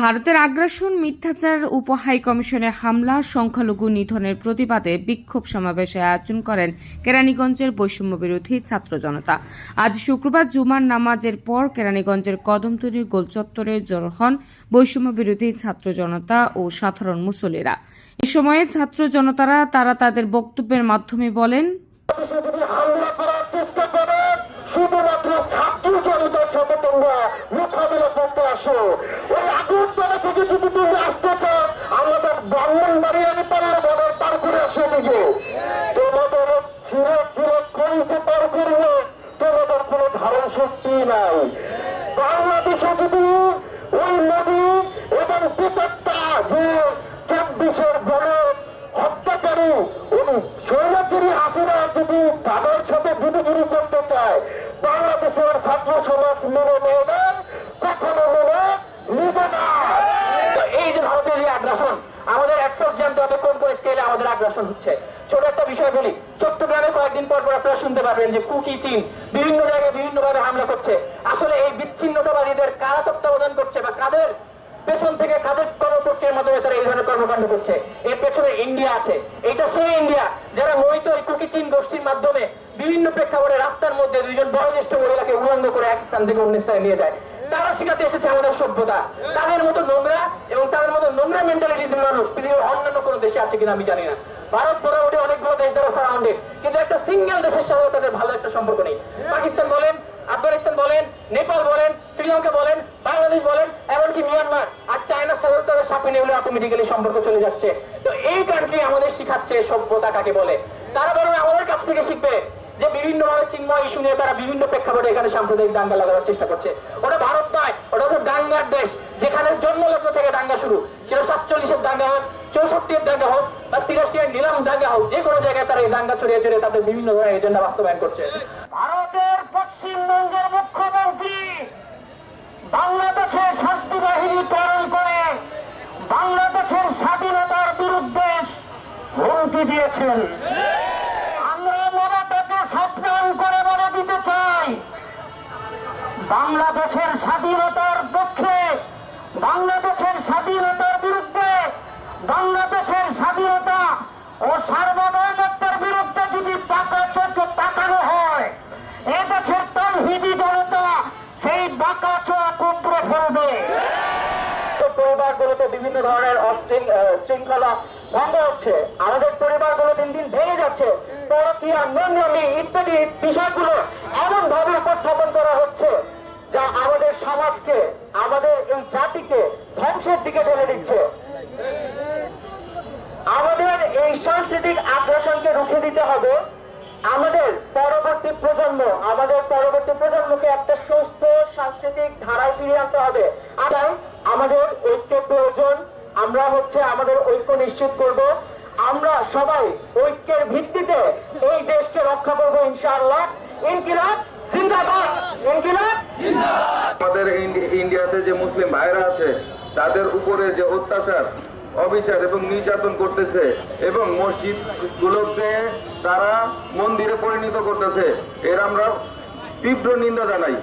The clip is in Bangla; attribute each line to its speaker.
Speaker 1: ভারতের আগ্রাসন, মিথ্যাচার, উপহাই কমিশনে হামলা, সংখ্যালঘু নিধনের প্রতিবাদে বিক্ষোভ সমাবেশে আয়োজন করেন কেরানীগঞ্জের বৈষম্য বিরোধী ছাত্র জনতা। আজ শুক্রবার জুমার নামাজের পর কেরানীগঞ্জের কদমতলী গোলচত্বরে জড়ো হন বৈষম্য বিরোধী ছাত্র জনতা ও সাধারণ মুসল্লিরা। এ সময়ে ছাত্র জনতারা, তারা তাদের বক্তব্যের মাধ্যমে বলেন
Speaker 2: শুধুমাত্র জনতার তোমরা মোকাবিলা করতে আসো। ওই আগরতলা থেকে যদি তুমি আসতে চাও, আমাদের ব্রাহ্মণ বাড়িয়ারি পাল্লা বর্ডার পার করে আসো দিকে তোমাদের ছিঁড়ে ছিঁড়ে করিতে পার করবে, তোমাদের কোনো ধারণ শক্তি নাই। বাংলাদেশে যদি ওই নদী এবং পিতাত্তা যে চব্বিশের বড় হত্যাকারী, উনি স্বৈরাচারী হাসিনা যদি তাদের সাথে বিধিগিরি করতে চায় বাংলাদেশের ছাত্র সমাজ মেনে নেয় না, কখনো মেনে নিবে না।
Speaker 3: এই যে ভারতের আগ্রাসন, আমাদের অ্যাটফার্স জানতে হবে কোন কোন স্কেলে আমাদের আগ্রাসন হচ্ছে। ছোট একটা বিষয় বলি, চট্টগ্রামে কয়েকদিন পর পর আপনারা শুনতে পাবেন যে কুকি, চীন, বিভিন্ন জায়গায় বিভিন্ন ভাবে হামলা করছে। আসলে এই বিচ্ছিন্নতাবাদীদের কারা তত্ত্বাবধান করছে বা কাদের পেছন থেকে কাদের কর্মপক্ষের মাধ্যমে তারা এই ধরনের কর্মকাণ্ড করছে? এর পেছনে ইন্ডিয়া আছে। এটা সেই ইন্ডিয়া, যারা মোহিত কুকি চীন গোষ্ঠীর মাধ্যমে বিভিন্ন প্রেক্ষাপটে রাস্তার মধ্যে দুইজন বয়োজ্যেষ্ঠ মহিলাকে উলঙ্গ করে এক স্থান থেকে অন্য স্থানে নিয়ে যায়। তারা শিখাতে এসেছে আমাদের সভ্যতা। তাদের মতো নোংরা এবং তাদের মতো নোংরা মেন্টালিটিস মানুষ পৃথিবীর অন্যান্য কোনো দেশে আছে কিনা আমি জানি না। ভারত মোটামুটি অনেকগুলো দেশ দ্বারা সারাউন্ডেড। কিন্তু একটা সিঙ্গেল দেশের সাথেও তাদের ভালো একটা সম্পর্ক নেই। পাকিস্তান বলেন, আফগানিস্তান বলেন, নেপাল বলেন শ্রীলঙ্কা বলেন, বাংলাদেশ বলেন, এমনকি মিয়ানমার আর চায়নার সাথেও তাদের সাপে নেমলে অটোমেটিক্যালি সম্পর্ক চলে যাচ্ছে। তো এই কান্ট্রি আমাদের শিখাচ্ছে সভ্যতা কাকে বলে। তারা বরং আমাদের কাছ থেকে শিখবে যে বিভিন্ন ভাবে চিন্ময় ইস্যু নিয়ে তারা বিভিন্ন প্রেক্ষাপটে এখানে সাম্প্রদায়িক দাঙ্গা লাগানোর চেষ্টা করছে। ওটা ভারত নয়, ওটা হচ্ছে দাঙ্গার দেশ, যেখানে জন্মলগ্ন থেকে দাঙ্গা শুরু। সেটা সাতচল্লিশের দাঙ্গা হোক, চৌষট্টির দাঙ্গা হোক, বা তিরাশি এর নিলাম দাঙ্গা হোক, যে কোনো জায়গায় তারা এই দাঙ্গা ছড়িয়ে ছড়িয়ে তাদের বিভিন্ন ধরনের এজেন্ডা বাস্তবায়ন করছে।
Speaker 2: ভারতের পশ্চিমবঙ্গের মুখ্যমন্ত্রী বাংলাদেশের শান্তি বাহিনী প্রেরণ করে বাংলাদেশের স্বাধীনতার বিরুদ্ধে হুমকি দিয়েছেন। আমরা মমতাকে সাবধান করে বলে দিতে চাই। বাংলাদেশের স্বাধীনতার পক্ষে বাংলাদেশের স্বাধীনতার বিরুদ্ধে বাংলাদেশের স্বাধীনতা ও সার্বভৌমত্বের বিরুদ্ধে যদি পাকা চোখে তাকানো হয় এদেশের তৌহিদি জনতা সেই বাঁকা চোখ উপড়ে ফেলবে।
Speaker 3: পরিবারগুলোতে বিভিন্ন ধরনের অশৃঙ্খ- আহ, শৃঙ্খলা ভঙ্গ হচ্ছে। আমাদের পরিবারগুলো দিন দিন ভেঙে যাচ্ছে। পরকীয়া নোংরামি ইত্যাদি বিষয়গুলো এমন ভাবে উপস্থাপন করা হচ্ছে যা আমাদের সমাজকে আমাদের এই জাতিকে ধ্বংসের দিকে ঠেলে দিচ্ছে। আমাদের এই সাংস্কৃতিক আগ্রাসনকে রুখে দিতে হবে। আমাদের পরবর্তী প্রজন্ম আমাদের পরবর্তী প্রজন্মকে একটা সুস্থ সাংস্কৃতিক ধারায় ফিরিয়ে আনতে হবে। আর আমাদের ঐক্যের প্রয়োজন আমরা হচ্ছে আমাদের ঐক্য নিশ্চিত করব। আমরা সবাই ঐক্যের ভিত্তিতে এই দেশকে রক্ষা করব ইনশাআল্লাহ। ইনকিলাব জিন্দাবাদ। ইনকিলাব
Speaker 4: আমাদের ইন্ডিয়াতে যে মুসলিম ভাইরা আছে, তাদের উপরে যে অত্যাচার, অবিচার এবং নির্যাতন করতেছে এবং মসজিদ গুলোকে তারা মন্দিরে পরিণত করতেছে, এর আমরা তীব্র নিন্দা জানাই।